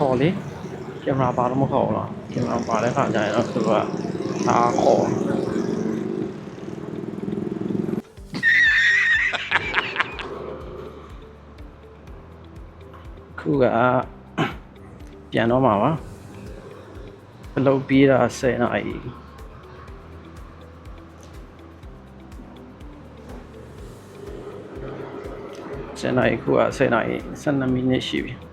ခေါ်လေကင်မရာပါတော့မခေါ်ဘူးလားကင်မရာပါတဲ့ခါကျရင်တော့သူကဒါခေါ်ခုကပြန်တော့မှာပါအလုပ်ပြီးတာ10နာရီ10နာရီခုက10နာရီ12မိနစ်ရှိပြီ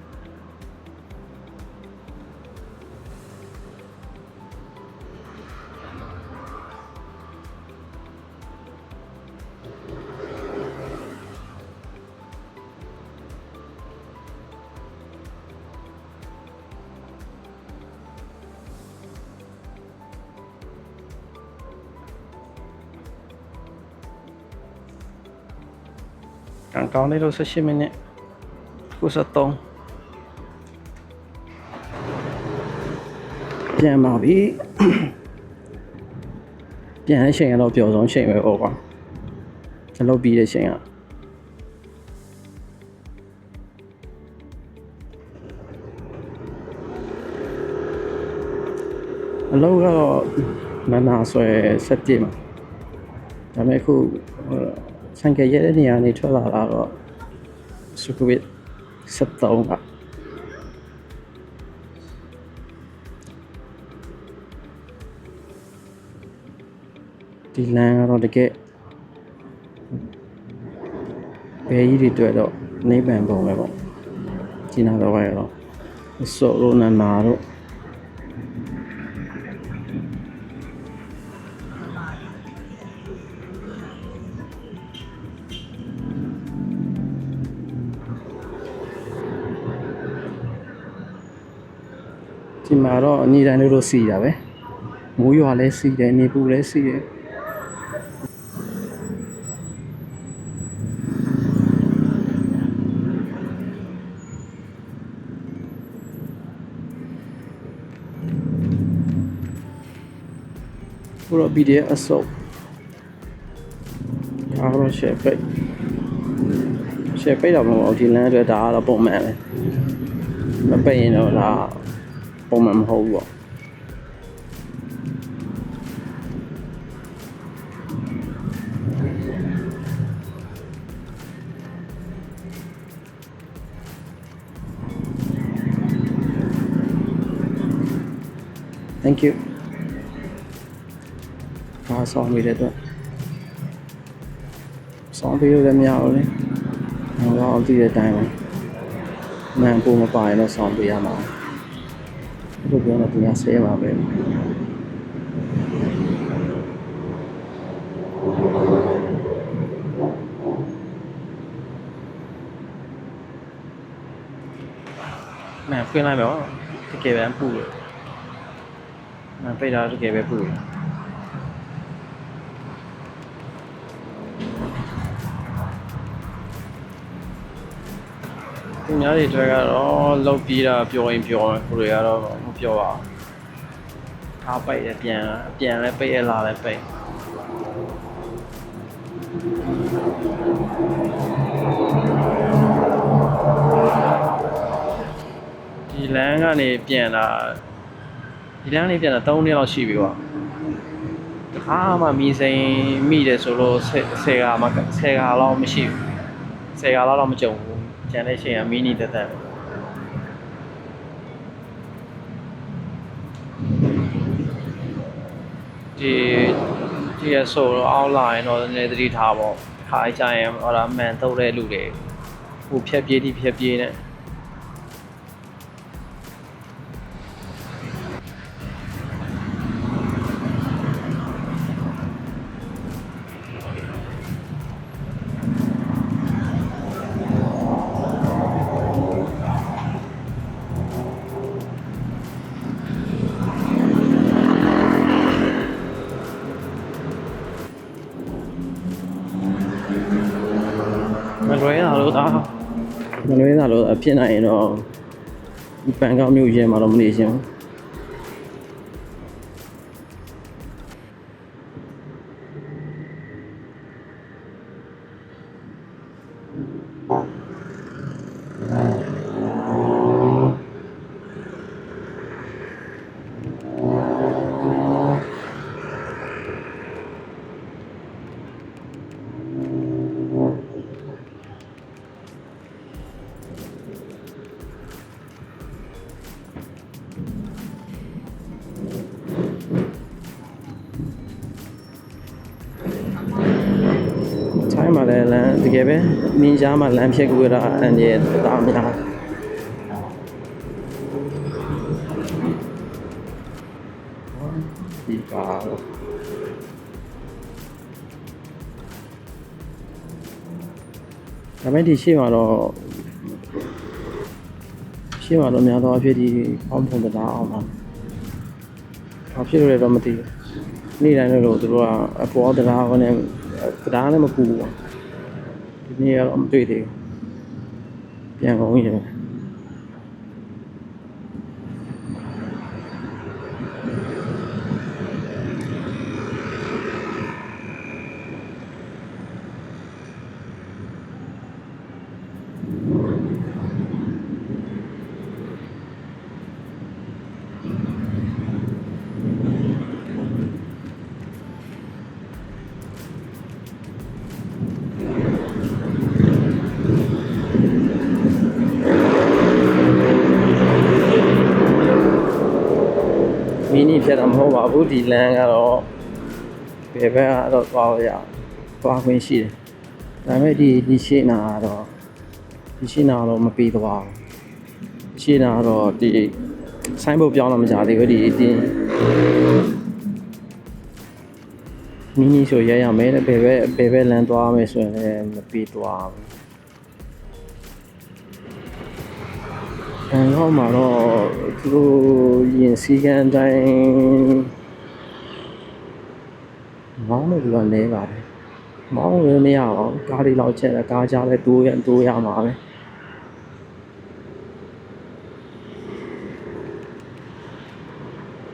ကံကောင်းလေးလို့18မိနစ်ခု73ပြန်ပါပြီပြန်တဲ့ချိန်ကတော့ပျော်ဆုံးချိန်ပဲပေါ့ကွာကျွန်တော်ပြီးတဲ့ချိန်ကအလုပ်ကတော့မနာဆွဲဆက်ပြည့်မှာဒါပေမဲ့အခုဟို ဆိုင်ကရဲတဲ့နေရာနေထွက်လာတာတော့စုခဝစ်73ပါဒီလမ်းကတော့တကယ်ဘယ်ကြီးတွေတွေ့တော့နိဗ္ဗာန်ပုံပဲပေါ့ကျင်းလာတော့ရတော့ဆိုလိုနာနာတော့ မှာတော့အညီတိုင်းလို့လို့စီတာပဲမိုးရွာလဲစီတယ်နေပူလဲစီတယ်ဘရော PDF အစုပ်အားတော့ရှယ်ပိတ်ရှယ်ပိတ်တော့မဟုတ်ဘူးဒီလမ်းအတွက်ဒါကတော့ပုံမှန်ပဲမပိတ်ရင်တော့ဒါ ပုံမှန်မဟုတ်ဘူးပေါ့ Thank you ဘာဆောင်ပြီးတဲ့အတွက်ဆောင်ပြီးလို့လည်းမရဘူးလေ။ငါတော့သိတဲ့အတိုင်းပဲ။မှန်ပုံမပါရင်တော့ဆောင်ပေးရမှာ။ ဒီလိုပြောတော့ဒီကဆဲပါပဲ။မှန်ဖွင့်လိုက်ပါဦး။တကယ်ပဲပူလို့။မှန်ပိတ်တာတကယ်ပဲပူလို့။ သူများတွေအတွက်ကတော့လောက်ပြီးတာပျော်ရင်ပျော်မယ်ကိုတွေကတော့မပျော်ပါဘူးအားပိတ်ရပြန်ပြန်လဲပိတ်ရလာလဲပိတ်ဒီလမ်းကနေပြန်လာဒီလမ်းကနေပြန်လာ3နှစ်လောက်ရှိပြီကွာတခါမှမီစိန်မိတယ်ဆိုလို့10 10ကမှ10ကလောက်မရှိဘူး10ကလောက်တော့မကြုံဘူး ကျန်တဲ့ချိန်ကမီနီတက်တက်ပဲဒီဒီရဆိုတော့အောက်လာရင်တော့နည်းသတိထားပေါ့ခါကြရင်ဟောတာမန်တုတ်တဲ့လူတွေဟိုဖြက်ပြေးတိဖြက်ပြေးနဲ့ မလွဲတာလို့အဖြစ်နိုင်ရင်တော့ပန်ကောက်မြို့ရဲမှာတော့မနေချင်ဘူး တကယ်ပဲမင်းကြားမှာလမ်းဖြတ်ကူရတာအန်ရဲ့တာများဒီပါတော့ဒါပေမဲ့ဒီရှေ့မှာတော့ရှေ့မှာတော့များတော့အဖြစ်ဒီပေါင်းဖုံတရားအောင်ပါဘာဖြစ်လို့လဲတော့မသိဘူးနေ့တိုင်းလို့သူတို့ကအပေါ်တရားကလည်းတရားလည်းမပူဘူး ဒီနေ့ကတော့မတွေ့သေးဘူးပြန်ကုန်ရင် မီနီ ဖြတ်တာမဟုတ်ပါဘူးဒီလမ်းကတော့ဘယ်ဘက်ကတော့သွားလို့ရအောင်သွားခွင့်ရှိတယ်ဒါပေမဲ့ဒီဒီရှေ့နာကတော့ဒီရှေ့နာတော့မပြီးသွားဘူးဒီရှေ့နာကတော့ဒီဆိုင်ဘုတ်ပြောင်းတော့မကြသေးဘူးဒီဒီမီနီဆိုရရမယ်တဲ့ဘယ်ဘက်ဘယ်ဘက်လမ်းသွားမယ်ဆိုရင်လည်းမပြီးသွားဘူး ဘန်ကောက်မှာတော့သူတို့ရင်စည်းကမ်းအတိုင်းမောင်းလို့တော့လဲပါတယ်မောင်းလို့မရအောင်ကားလေးလောက်ချက်တယ်ကားကြားလဲတိုးရတိုးရမှာပဲ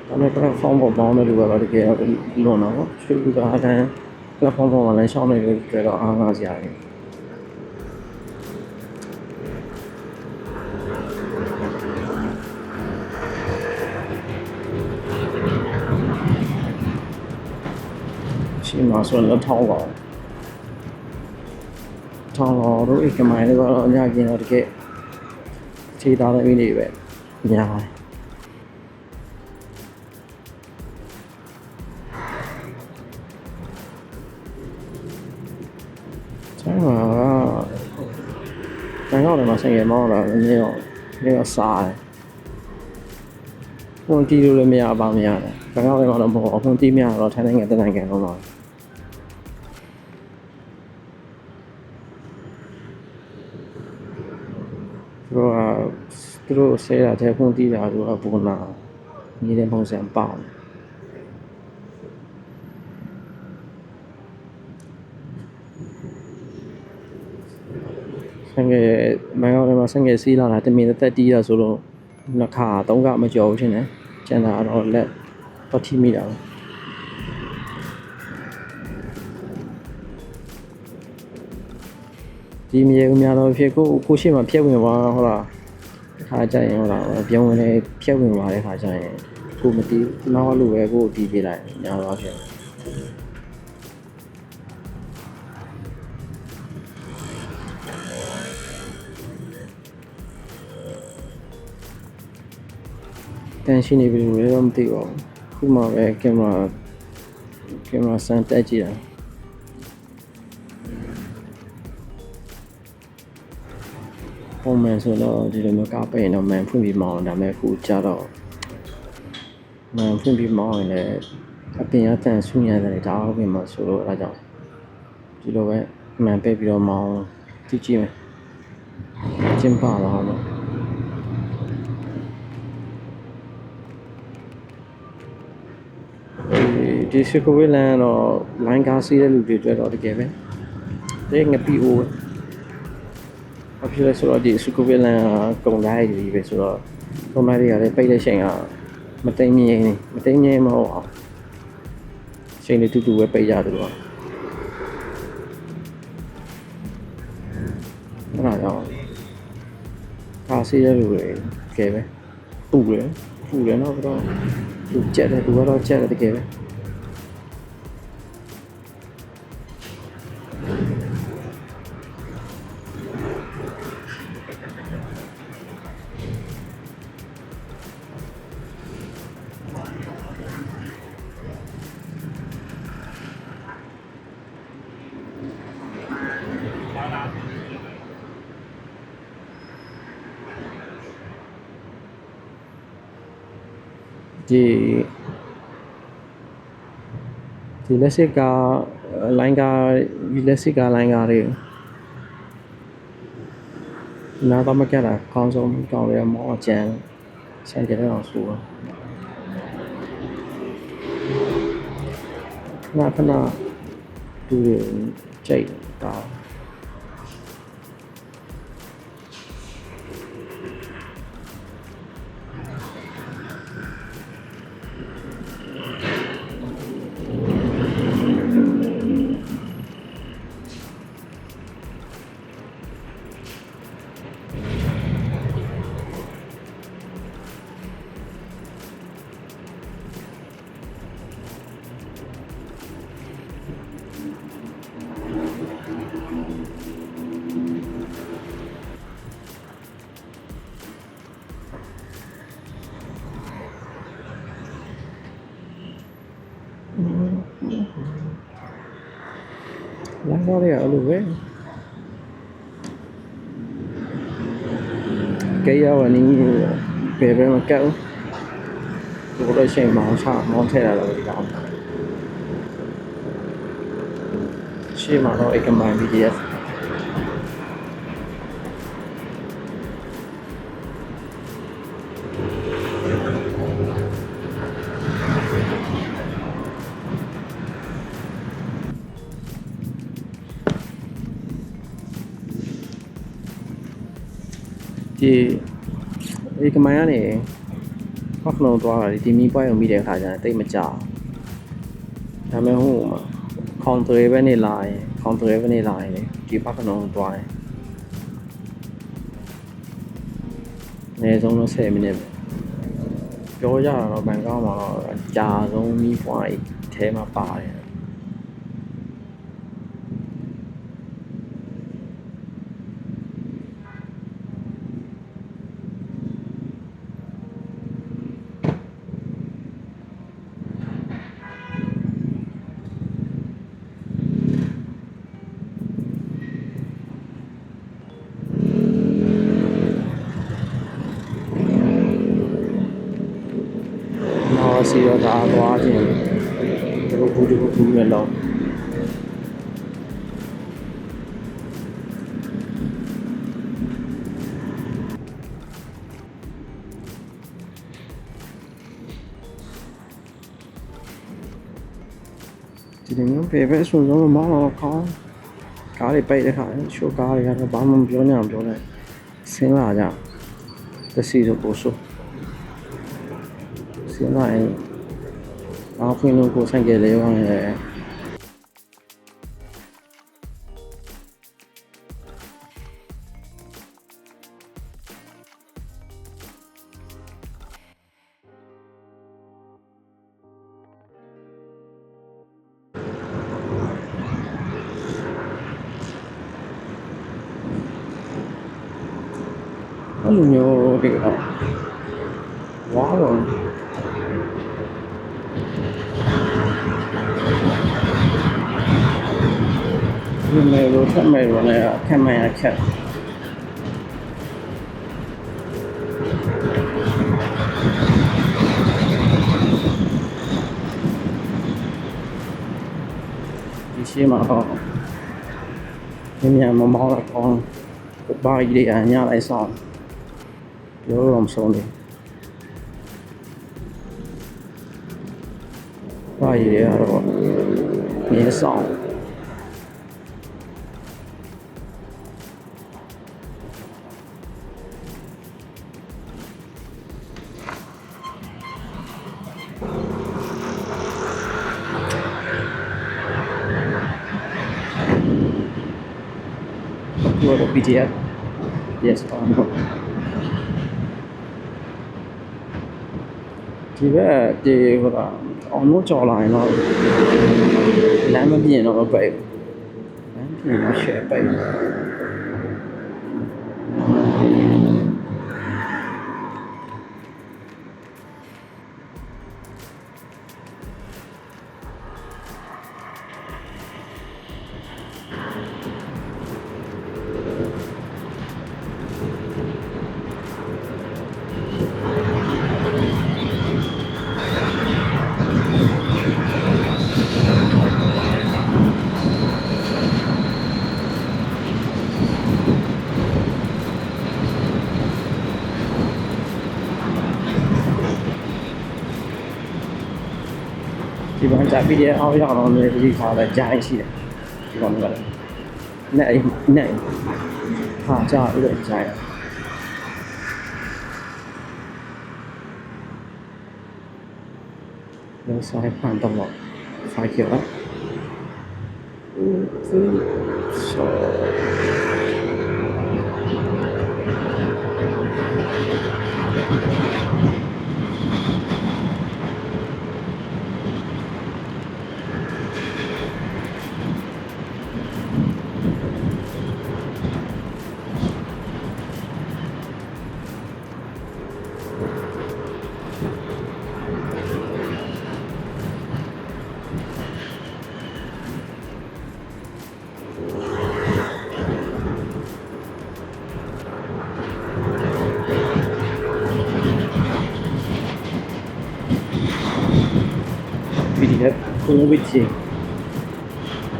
ဒါနဲ့ platform ပေါ်မောင်းတဲ့လူကတော့တကယ်တော့လွန်တော့ရွှေလူကအတန်း platform ပေါ်မှာလည်းရှောင်းနေလို့ကြတော့အားငါစရာကြီး ရှိမှဆိုတော့ထောင်းပါထောင်းတော့တို့အိတ်ကမိုင်းတွေကတော့အများကြီးတော့တကယ်ခြေသားတဲ့မိနေပဲညာတယ်ဆိုင်မှာဘန်ကောက်ထဲမှာဆိုင်ရမောင်းလာနည်းတော့နည်းတော့စားတယ်။ဖွန်တီလို့လည်းမရပါမရတယ်။ဘန်ကောက်ထဲမှာတော့မဟုတ်ဖွန်တီမရတော့ထိုင်းနိုင်ငံတနိုင်ငံလုံးတော့ သူတို့ဆဲတာတဲ့ဖွန်တီတာသူကပုံနာညီတဲ့ပုံစံပေါအောင်ဆန်ငယ်မန်ကောက်ထဲမှာဆန်ငယ်စီးလာတာတမင်သက်သက်တီးတာဆိုတော့နှစ်ခါသုံးခါမကြော်ဘူးရှင်တယ်ကျန်တာတော့လက်တော့ထိမိတာပဲဒီမြေဦးများတော့ဖြစ်ကိုကိုရှိမှဖြက်ဝင်သွားဟုတ်လား ခါကြရင်ဟုတ်လားပြောင်းဝင်လေဖြက်ဝင်သွားတဲ့ခါကျရင်ကိုမတီးနောက်လိုပဲကိုတီးပြလိုက်ညာတော့ဖြစ်တန်ရှင်းနေပြီလို့လည်းတော့မသိပါဘူးခုမှပဲကင်မရာကင်မရာစမ်းတက်ကြည့်တာ ပုံမှန်ဆိုတော့ဒီလိုမျိုးကားပိတ်ရင်တော့မန်ဖွင့်ပြီးမောင်းဒါပေမဲ့အခုကြတော့မန်ဖွင့်ပြီးမောင်းရင်လည်းအပြင်အတန်ဆူညံတယ်ဒါအပြင်မှာဆိုတော့အဲဒါကြောင့်ဒီလိုပဲမန်ပိတ်ပြီးတော့မောင်းကြည့်ကြည့်မယ်ကျင်းပါတော့မှာဒီဒီစကိုဝေးလန်ကတော့ line ကားစီးတဲ့လူတွေအတွက်တော့တကယ်ပဲဒီငပီအို အဖြစ်လဲဆိုတော့ဒီစကိုဝေးလန်ကကုန်လိုက်ပြီပဲဆိုတော့ကုန်လိုက်တွေကလည်းပိတ်တဲ့ချိန်ကမတိမ်မြင်မတိမ်မြင်မဟုတ်အောင်ချိန်လေးတူတူပဲပိတ်ရတယ်လို့အဲ့ဒါကြောင့်ကားစီးတဲ့လူတွေတကယ်ပဲပူတယ်ပူတယ်တော့တော့သူကြက်တယ်သူကတော့ကြက်တယ်တကယ်ပဲ ဒီဒီလက်စစ်ကလိုင်းကားဒီလက်စစ်ကလိုင်းကားတွေနားတော့မကက်တာအကောင်းဆုံးကောင်းရမောအကျန်ဆိုင်ကြတဲ့အောင်ဆိုတော့နာခဏတူတွေကြိတ်တာ လမ်းသွားတွေကအဲ့လိုပဲကြေးရဝနီးဘယ်ဘယ်မှာကတ်ဦးဒီလိုရှိရင်မောင်းချမောင်းထည့်ရတော့ဒီကောင်ရှေ့မှာတော့အက ဒီဒီကမိုင်ကနေဟောက်လုံးသွားတာဒီမီပွိုင်းကိုမိတဲ့အခါကျရင်တိတ်မကြောက်ဒါပေမဲ့ဟိုမှာခေါင်သွဲပဲနေလာရင်ခေါင်သွဲပဲနေလာရင်ဒီဘက်ကလုံးသွားရင်အနည်းဆုံးတော့10မိနစ်ပဲပြောကြတာတော့ဘန်ကောက်မှာတော့အကြာဆုံးမီပွိုင်းအဲမှာပါတယ် မော်စီရောဒါသွားခြင်းဒီလိုဘူးဒီလိုဘူးလည်းတော့ဒီလိုမျိုးပေပဲဆိုတော့မောင်းတော့ကောင်းကားတွေပိတ်တဲ့ခါရှိုးကားတွေကတော့ဘာမှမပြောညံ့ပြောနဲ့ဆင်းလာကြတစ်စီဆိုပို့ဆိုစဉ်းစားရင် ဘာဖွင့်လို့ကိုဆိုင်ကယ်လေးရောင်းရဲအဲ့လိုမျိုးတွေတော့ ဝါတော့ဒီမေလိုထက်မေလိုနဲ့ခက်မှန်ရခက်ဒီရှိမှာတော့ဒီမြန်မမောင်းတော့ကောင်းဘာကြီးတွေအညာလိုက်ဆောင်ပြောတော့မဆုံးဘူးဘာကြီးတွေကတော့နေဆောင် PDF. Yes, on. ဒီဘက်ဒီဟိုတာအောင်လို့ကြော်လာရင်တော့လမ်းမပြင်းတော့မပိတ်ဘူးလမ်းပြင်းတော့ရှယ်ပိ ဒီမှာကြာပြီးတဲ့အောက်ရောက်တော့လည်းဒီခါလည်းကြာရင်ရှိတယ်ဒီကောင်ကလည်းနဲ့အိမ်နဲ့အိမ်ဟာကြာပြီးတော့ကြာရแล้วซ้ายผ่านตลอดไฟเขียวแล้วอืมอืมสอง ဒီကကိုဝိချေ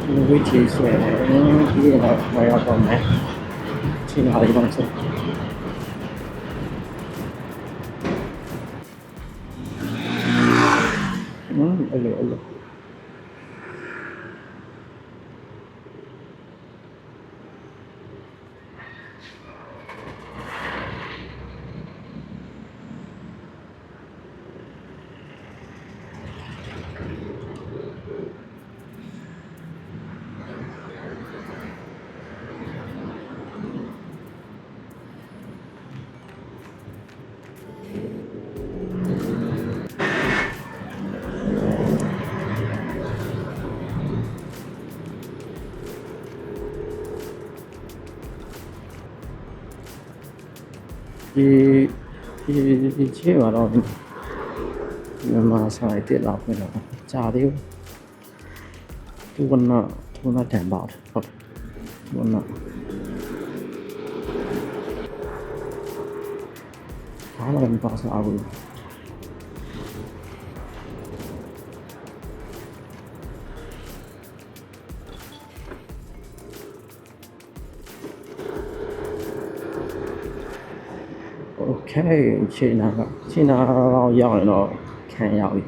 ကိုဝိချေဆိုရင်ဒီကတော့မရတော့မယ်ချင်းလာရအောင်ဆိုอื มအဲ့လိုအဲ့လိုဒီဒီဒီချေပါတော့မြန်မာဆိုင်တက်လာပြီတော့ကြာသေးဘူးသူကနာသူကတန် အဲ့ချိန်နာကချိန်နာရောက်ရင်တော့ခံရပြီ